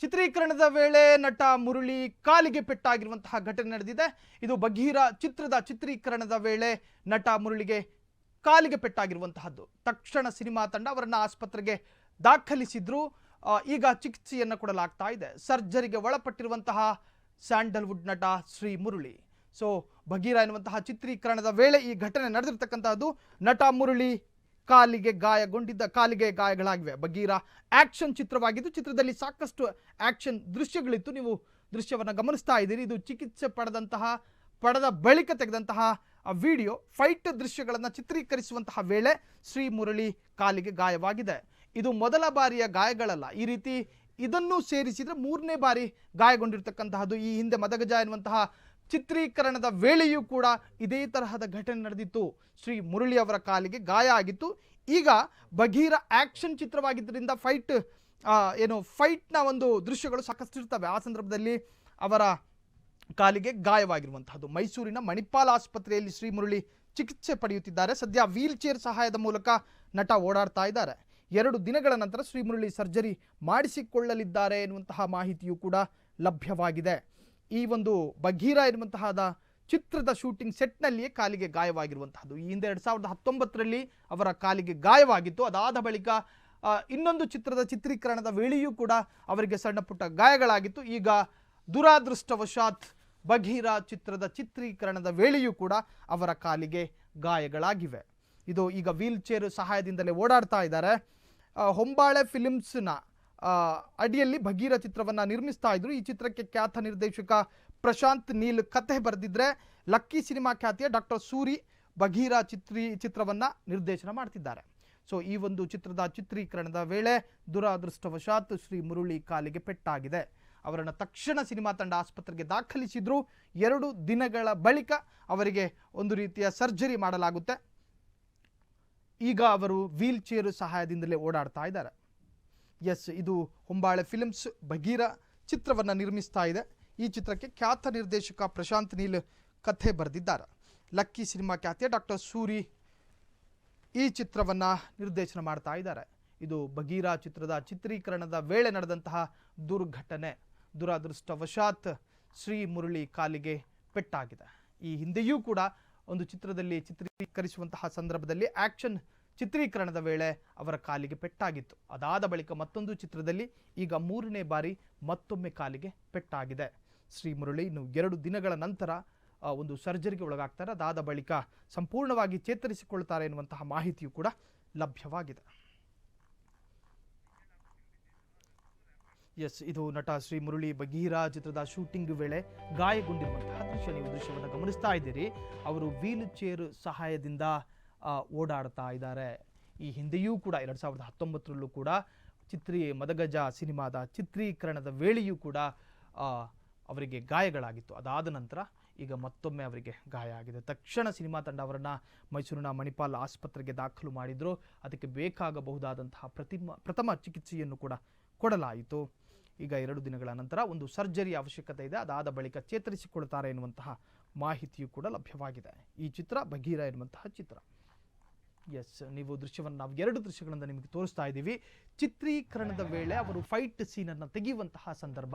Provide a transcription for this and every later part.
ಚಿತ್ರೀಕರಣದ ವೇಳೆ ನಟ ಮುರಳಿ ಕಾಲಿಗೆ ಪೆಟ್ಟಾಗಿರುವಂತಹ ಘಟನೆ ನಡೆದಿದೆ. ಇದು ಬಗೀರ ಚಿತ್ರದ ಚಿತ್ರೀಕರಣದ ವೇಳೆ ನಟ ಮುರಳಿಗೆ ಕಾಲಿಗೆ ಪೆಟ್ಟಾಗಿರುವಂತಹದ್ದು. ತಕ್ಷಣ ಸಿನಿಮಾ ತಂಡ ಅವರನ್ನ ಆಸ್ಪತ್ರೆಗೆ ದಾಖಲಿಸಿದ್ರು. ಈಗ ಚಿಕಿತ್ಸೆಯನ್ನು ಕೊಡಲಾಗ್ತಾ ಇದೆ. ಸರ್ಜರಿಗೆ ಒಳಪಟ್ಟಿರುವಂತಹ ಸ್ಯಾಂಡಲ್ವುಡ್ ನಟ ಶ್ರೀ ಮುರಳಿ. ಸೊ ಬಗೀರ ಎನ್ನುವಂತಹ ಚಿತ್ರೀಕರಣದ ವೇಳೆ ಈ ಘಟನೆ ನಡೆದಿರ್ತಕ್ಕಂತಹದ್ದು. ನಟ ಮುರಳಿ ಕಾಲಿಗೆ ಗಾಯಗೊಂಡಿದ್ದ, ಕಾಲಿಗೆ ಗಾಯಗಳಾಗಿವೆ. ಬಗೀರ ಆಕ್ಷನ್ ಚಿತ್ರವಾಗಿದ್ದು, ಚಿತ್ರದಲ್ಲಿ ಸಾಕಷ್ಟು ಆಕ್ಷನ್ ದೃಶ್ಯಗಳಿತ್ತು. ನೀವು ದೃಶ್ಯವನ್ನು ಗಮನಿಸ್ತಾ ಇದ್ದೀರಿ. ಇದು ಚಿಕಿತ್ಸೆ ಪಡೆದಂತಹ, ಪಡೆದ ಬಳಿಕ ತೆಗೆದಂತಹ ವಿಡಿಯೋ. ಫೈಟ್ ದೃಶ್ಯಗಳನ್ನು ಚಿತ್ರೀಕರಿಸುವಂತಹ ವೇಳೆ ಶ್ರೀ ಮುರಳಿ ಕಾಲಿಗೆ ಗಾಯವಾಗಿದೆ. ಇದು ಮೊದಲ ಬಾರಿಯ ಗಾಯಗಳಲ್ಲ. ಈ ರೀತಿ ಇದನ್ನು ಸೇರಿಸಿದರೆ ಮೂರನೇ ಬಾರಿ ಗಾಯಗೊಂಡಿರ್ತಕ್ಕಂತಹದ್ದು. ಈ ಹಿಂದೆ ಮದಗಜ ಎನ್ನುವಂತಹ ಚಿತ್ರೀಕರಣದ ವೇಳೆಯೂ ಕೂಡ ಇದೇ ತರಹದ ಘಟನೆ ನಡೆದಿತ್ತು. ಶ್ರೀ ಮುರಳಿ ಅವರ ಕಾಲಿಗೆ ಗಾಯ ಆಗಿತ್ತು. ಈಗ ಬಗೀರ ಆಕ್ಷನ್ ಚಿತ್ರವಾಗಿದ್ದರಿಂದ ಫೈಟ್ ಏನು ಫೈಟ್ನ ಒಂದು ದೃಶ್ಯಗಳು ಸಾಕಷ್ಟು ಇರ್ತವೆ. ಆ ಸಂದರ್ಭದಲ್ಲಿ ಅವರ ಕಾಲಿಗೆ ಗಾಯವಾಗಿರುವಂತಹದ್ದು. ಮೈಸೂರಿನ ಮಣಿಪಾಲ್ ಆಸ್ಪತ್ರೆಯಲ್ಲಿ ಶ್ರೀ ಮುರಳಿ ಚಿಕಿತ್ಸೆ ಪಡೆಯುತ್ತಿದ್ದಾರೆ. ಸದ್ಯ ವೀಲ್ ಚೇರ್ ಸಹಾಯದ ಮೂಲಕ ನಟ ಓಡಾಡ್ತಾ ಇದ್ದಾರೆ. ಎರಡು ದಿನಗಳ ನಂತರ ಶ್ರೀ ಮುರಳಿ ಸರ್ಜರಿ ಮಾಡಿಸಿಕೊಳ್ಳಲಿದ್ದಾರೆ ಎನ್ನುವಂತಹ ಮಾಹಿತಿಯೂ ಕೂಡ ಲಭ್ಯವಾಗಿದೆ. ಈ ಒಂದು ಬಘೀರಾ ಇರುವಂತಹದ ಚಿತ್ರದ ಶೂಟಿಂಗ್ ಸೆಟ್ನಲ್ಲಿಯೇ ಕಾಲಿಗೆ ಗಾಯವಾಗಿರುವಂತಹದ್ದು. ಈ ಹಿಂದೆ ಎರಡು ಸಾವಿರದ ಹತ್ತೊಂಬತ್ತರಲ್ಲಿ ಅವರ ಕಾಲಿಗೆ ಗಾಯವಾಗಿತ್ತು. ಅದಾದ ಬಳಿಕ ಇನ್ನೊಂದು ಚಿತ್ರದ ಚಿತ್ರೀಕರಣದ ವೇಳೆಯೂ ಕೂಡ ಅವರಿಗೆ ಸಣ್ಣ ಪುಟ್ಟ ಗಾಯಗಳಾಗಿತ್ತು. ಈಗ ದುರಾದೃಷ್ಟವಶಾತ್ ಬಘೀರ ಚಿತ್ರದ ಚಿತ್ರೀಕರಣದ ವೇಳೆಯೂ ಕೂಡ ಅವರ ಕಾಲಿಗೆ ಗಾಯಗಳಾಗಿವೆ. ಇದು ಈಗ ವೀಲ್ ಚೇರ್ ಸಹಾಯದಿಂದಲೇ ಓಡಾಡ್ತಾ ಇದ್ದಾರೆ. ಹೊಂಬಾಳೆ ಫಿಲಿಮ್ಸ್ನ ಅಡಿಯಲ್ಲಿ ಭಗೀರ ಚಿತ್ರವನ್ನು ನಿರ್ಮಿಸ್ತಾ ಇದ್ರು. ಈ ಚಿತ್ರಕ್ಕೆ ಖ್ಯಾತ ನಿರ್ದೇಶಕ ಪ್ರಶಾಂತ್ ನೀಲ್ ಕಥೆ ಬರೆದಿದ್ರೆ ಲಕ್ಕಿ ಸಿನಿಮಾ ಖ್ಯಾತಿಯ ಡಾಕ್ಟರ್ ಸೂರಿ ಭಗೀರ ಚಿತ್ರೀ, ಚಿತ್ರವನ್ನು ನಿರ್ದೇಶನ ಮಾಡ್ತಿದ್ದಾರೆ. ಸೊ, ಈ ಒಂದು ಚಿತ್ರದ ಚಿತ್ರೀಕರಣದ ವೇಳೆ ದುರಾದೃಷ್ಟವಶಾತ್ ಶ್ರೀ ಮುರುಳಿ ಕಾಲಿಗೆ ಪೆಟ್ಟಾಗಿದೆ. ಅವರನ್ನು ತಕ್ಷಣ ಸಿನಿಮಾ ತಂಡ ಆಸ್ಪತ್ರೆಗೆ ದಾಖಲಿಸಿದ್ರು. ಎರಡು ದಿನಗಳ ಬಳಿಕ ಅವರಿಗೆ ಒಂದು ರೀತಿಯ ಸರ್ಜರಿ ಮಾಡಲಾಗುತ್ತೆ. ಈಗ ಅವರು ವೀಲ್ ಚೇರ್ ಸಹಾಯದಿಂದಲೇ ಓಡಾಡ್ತಾ ಇದ್ದಾರೆ. ಎಸ್, ಇದು ಹೊಂಬಾಳೆ ಫಿಲ್ಮ್ಸ್ ಬಗೀರ ಚಿತ್ರವನ್ನು ನಿರ್ಮಿಸ್ತಾ ಇದೆ. ಈ ಚಿತ್ರಕ್ಕೆ ಖ್ಯಾತ ನಿರ್ದೇಶಕ ಪ್ರಶಾಂತ್ ನೀಲ್ ಕಥೆ ಬರೆದಿದ್ದಾರೆ. ಲಕ್ಕಿ ಸಿನಿಮಾ ಖ್ಯಾತಿಯ ಡಾಕ್ಟರ್ ಸೂರಿ ಈ ಚಿತ್ರವನ್ನು ನಿರ್ದೇಶನ ಮಾಡ್ತಾ ಇದ್ದಾರೆ. ಇದು ಬಗೀರಾ ಚಿತ್ರದ ಚಿತ್ರೀಕರಣದ ವೇಳೆ ನಡೆದಂತಹ ದುರ್ಘಟನೆ. ದುರಾದೃಷ್ಟವಶಾತ್ ಶ್ರೀ ಮುರಳಿ ಕಾಲಿಗೆ ಪೆಟ್ಟಾಗಿದೆ. ಈ ಹಿಂದೆಯೂ ಕೂಡ ಒಂದು ಚಿತ್ರದಲ್ಲಿ ಚಿತ್ರೀಕರಿಸುವಂತಹ ಸಂದರ್ಭದಲ್ಲಿ ಆಕ್ಷನ್ ಚಿತ್ರೀಕರಣದ ವೇಳೆ ಅವರ ಕಾಲಿಗೆ ಪೆಟ್ಟಾಗಿತ್ತು. ಅದಾದ ಬಳಿಕ ಮತ್ತೊಂದು ಚಿತ್ರದಲ್ಲಿ ಈಗ ಮೂರನೇ ಬಾರಿ ಮತ್ತೊಮ್ಮೆ ಕಾಲಿಗೆ ಪೆಟ್ಟಾಗಿದೆ. ಶ್ರೀ ಮುರಳಿ ಇನ್ನು ಎರಡು ದಿನಗಳ ನಂತರ ಒಂದು ಸರ್ಜರಿಗೆ ಒಳಗಾಗ್ತಾರೆ. ಅದಾದ ಬಳಿಕ ಸಂಪೂರ್ಣವಾಗಿ ಚೇತರಿಸಿಕೊಳ್ತಾರೆ ಎನ್ನುವಂತಹ ಮಾಹಿತಿಯು ಕೂಡ ಲಭ್ಯವಾಗಿದೆ. ಎಸ್, ಇದು ನಟ ಶ್ರೀ ಮುರಳಿ ಬಗೀರ ಚಿತ್ರದ ಶೂಟಿಂಗ್ ವೇಳೆ ಗಾಯಗೊಂಡಿರುವಂತಹ ದೃಶ್ಯ. ನೀವು ದೃಶ್ಯವನ್ನು ಗಮನಿಸ್ತಾ ಇದ್ದೀರಿ. ಅವರು ವೀಲ್ ಚೇರ್ ಸಹಾಯದಿಂದ ಓಡಾಡ್ತಾ ಇದ್ದಾರೆ. ಈ ಹಿಂದೆಯೂ ಕೂಡ ಎರಡು ಸಾವಿರದ ಹತ್ತೊಂಬತ್ತರಲ್ಲೂ ಕೂಡ ಚಿತ್ರೀ ಮದಗಜ ಸಿನಿಮಾದ ಚಿತ್ರೀಕರಣದ ವೇಳೆಯೂ ಕೂಡ ಅವರಿಗೆ ಗಾಯಗಳಾಗಿತ್ತು. ಅದಾದ ನಂತರ ಈಗ ಮತ್ತೊಮ್ಮೆ ಅವರಿಗೆ ಗಾಯ ಆಗಿದೆ. ತಕ್ಷಣ ಸಿನಿಮಾ ತಂಡ ಅವರನ್ನು ಮೈಸೂರಿನ ಮಣಿಪಾಲ್ ಆಸ್ಪತ್ರೆಗೆ ದಾಖಲು ಮಾಡಿದ್ರು. ಅದಕ್ಕೆ ಬೇಕಾಗಬಹುದಾದಂತಹ ಪ್ರತಿಮ, ಪ್ರಥಮ ಚಿಕಿತ್ಸೆಯನ್ನು ಕೂಡ ಕೊಡಲಾಯಿತು. ಈಗ ಎರಡು ದಿನಗಳ ನಂತರ ಒಂದು ಸರ್ಜರಿ ಅವಶ್ಯಕತೆ ಇದೆ. ಅದಾದ ಬಳಿಕ ಚೇತರಿಸಿಕೊಳ್ತಾರೆ ಎನ್ನುವಂತಹ ಮಾಹಿತಿಯೂ ಕೂಡ ಲಭ್ಯವಾಗಿದೆ. ಈ ಚಿತ್ರ ಬಗೀರ ಎನ್ನುವಂತಹ ಚಿತ್ರ. ಎಸ್ ನೀವು ದೃಶ್ಯವನ್ನು ನಾವು ಎರಡು ದೃಶ್ಯಗಳನ್ನು ನಿಮಗೆ ತೋರಿಸ್ತಾ ಇದ್ದೀವಿ. ಚಿತ್ರೀಕರಣದ ವೇಳೆ ಅವರು ಫೈಟ್ ಸೀನನ್ನು ತೆಗೆಯುವಂತಹ ಸಂದರ್ಭ.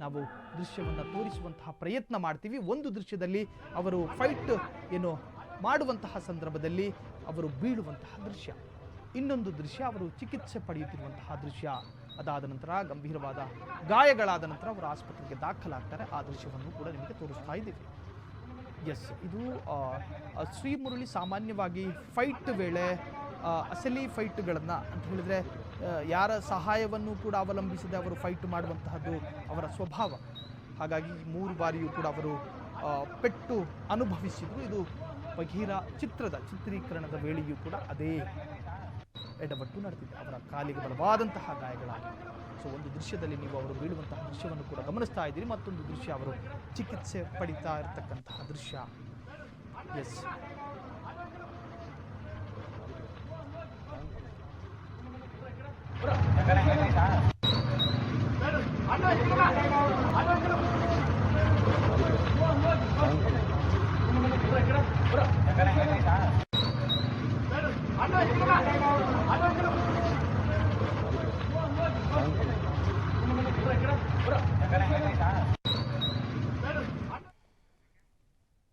ನಾವು ದೃಶ್ಯವನ್ನು ತೋರಿಸುವಂತಹ ಪ್ರಯತ್ನ ಮಾಡ್ತೀವಿ. ಒಂದು ದೃಶ್ಯದಲ್ಲಿ ಅವರು ಫೈಟ್ ಏನು ಮಾಡುವಂತಹ ಸಂದರ್ಭದಲ್ಲಿ ಅವರು ಬೀಳುವಂತಹ ದೃಶ್ಯ. ಇನ್ನೊಂದು ದೃಶ್ಯ, ಅವರು ಚಿಕಿತ್ಸೆ ಪಡೆಯುತ್ತಿರುವಂತಹ ದೃಶ್ಯ. ಅದಾದ ನಂತರ ಗಂಭೀರವಾದ ಗಾಯಗಳಾದ ನಂತರ ಅವರು ಆಸ್ಪತ್ರೆಗೆ ದಾಖಲಾಗ್ತಾರೆ. ಆ ದೃಶ್ಯವನ್ನು ಕೂಡ ನಿಮಗೆ ತೋರಿಸ್ತಾ ಇದ್ದೀವಿ. ಎಸ್ ಇದು ಶ್ರೀ ಮುರಳಿ ಸಾಮಾನ್ಯವಾಗಿ ಫೈಟ್ ವೇಳೆ ಅಸಲಿ ಫೈಟ್ಗಳನ್ನು ಅಂತ ಹೇಳಿದರೆ ಯಾರ ಸಹಾಯವನ್ನು ಕೂಡ ಅವಲಂಬಿಸದೆ ಅವರು ಫೈಟ್ ಮಾಡುವಂತಹದ್ದು ಅವರ ಸ್ವಭಾವ. ಹಾಗಾಗಿ ಮೂರು ಬಾರಿಯೂ ಕೂಡ ಅವರು ಪೆಟ್ಟು ಅನುಭವಿಸಿದ್ರು. ಇದು ಬಘೀರ ಚಿತ್ರದ ಚಿತ್ರೀಕರಣದ ವೇಳೆಯೂ ಕೂಡ ಅದೇ ಎಡವಟ್ಟು ನಡೆದಿದೆ. ಅವರ ಕಾಲಿಗೆ ಬಲವಾದಂತಹ ಗಾಯಗಳಾಗಿವೆ. ಸೊ ಒಂದು ದೃಶ್ಯದಲ್ಲಿ ನೀವು ಅವರು ಬೀಳುವಂತಹ ದೃಶ್ಯವನ್ನು ಕೂಡ ಗಮನಿಸ್ತಾ ಇದ್ದೀರಿ. ಮತ್ತೊಂದು ದೃಶ್ಯ ಅವರು ಚಿಕಿತ್ಸೆ ಪಡಿತಾ ಇರತಕ್ಕಂತಹ ದೃಶ್ಯ. ಎಸ್